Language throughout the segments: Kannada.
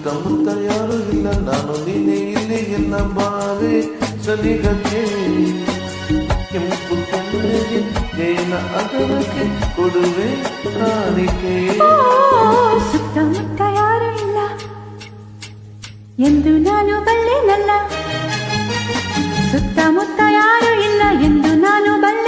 ಸುತ್ತಮುತ್ತ ಯಾರು ಇಲ್ಲ ನಾನು ನಿನ್ನೆ ಇಲ್ಲಿ ಇಲ್ಲ ಬಾರೆ ಸನಿಹಕ್ಕೆ ಕೆಂಪು ಕಣ್ಣಿಗೆ ಜೇನ ಅಗಲಕ್ಕೆ ಕೊಡುವೆ ಕಾಣಿಕೆ ಓ, ಸುತ್ತಮುತ್ತ ಯಾರು ಇಲ್ಲ ಎಂದು ನಾನು ಬಲ್ಲೆನಲ್ಲ ಸುತ್ತಮುತ್ತ ಯಾರು ಇಲ್ಲ ಎಂದು ನಾನು ಬಲ್ಲೆನಲ್ಲ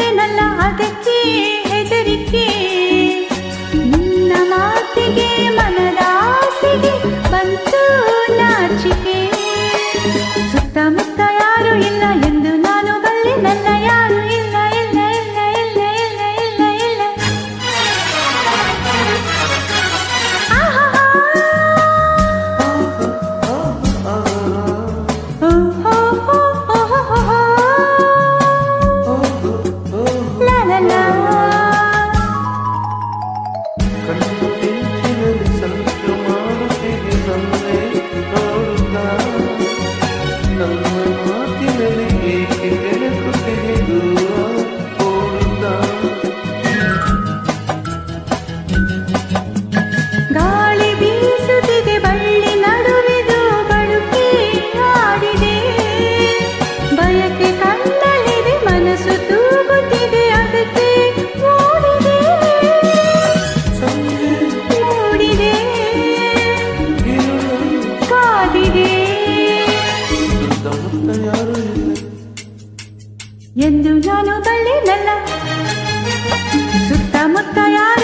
ಎಂದು ನಾನು ಬಲ್ಲೆನಲ್ಲ ಸುತ್ತಮುತ್ತ ಯಾರು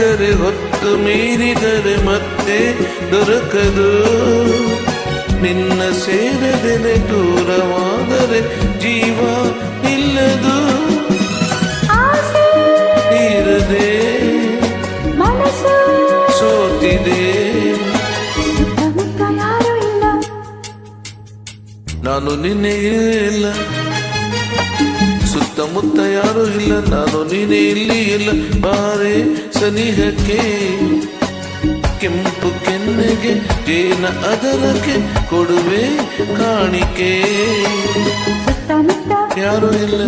ಕಾದರೆ ಹೊತ್ತು ಮೀರಿದರೆ ಮತ್ತೆ ದೊರಕದು. ನಿನ್ನ ಸೇರದೆ ದೂರವಾದರೆ ಜೀವ ಇಲ್ಲದು ಇರದೆ ಸೋತಿದೆ. ನಾನು ನಿನ್ನೆಯೇ ಇಲ್ಲ. ನಾನು ಮುತ್ತ ಯಾರು ಇಲ್ಲ ನಾನು ನೀನೇ ಇಲ್ಲಿ ಇಲ್ಲ. ಬಾರೆ ಸನಿಹಕ್ಕೆ ಕೆಂಪು ಕೆನ್ನೆಗೆ ಜೇನ ಅದರಕ್ಕೆ ಕೊಡುವೆ ಕಾಣಿಕೆ. ಯಾರು ಇಲ್ಲ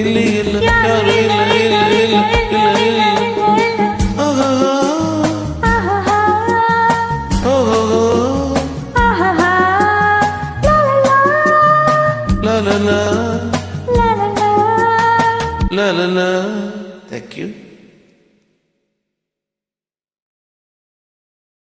ಇಲ್ಲಿ ಇಲ್ಲ ಯಾರು ಇಲ್ಲ ಇಲ್ಲ ಇಲ್ಲ ಇಲ್ಲ. Thank you.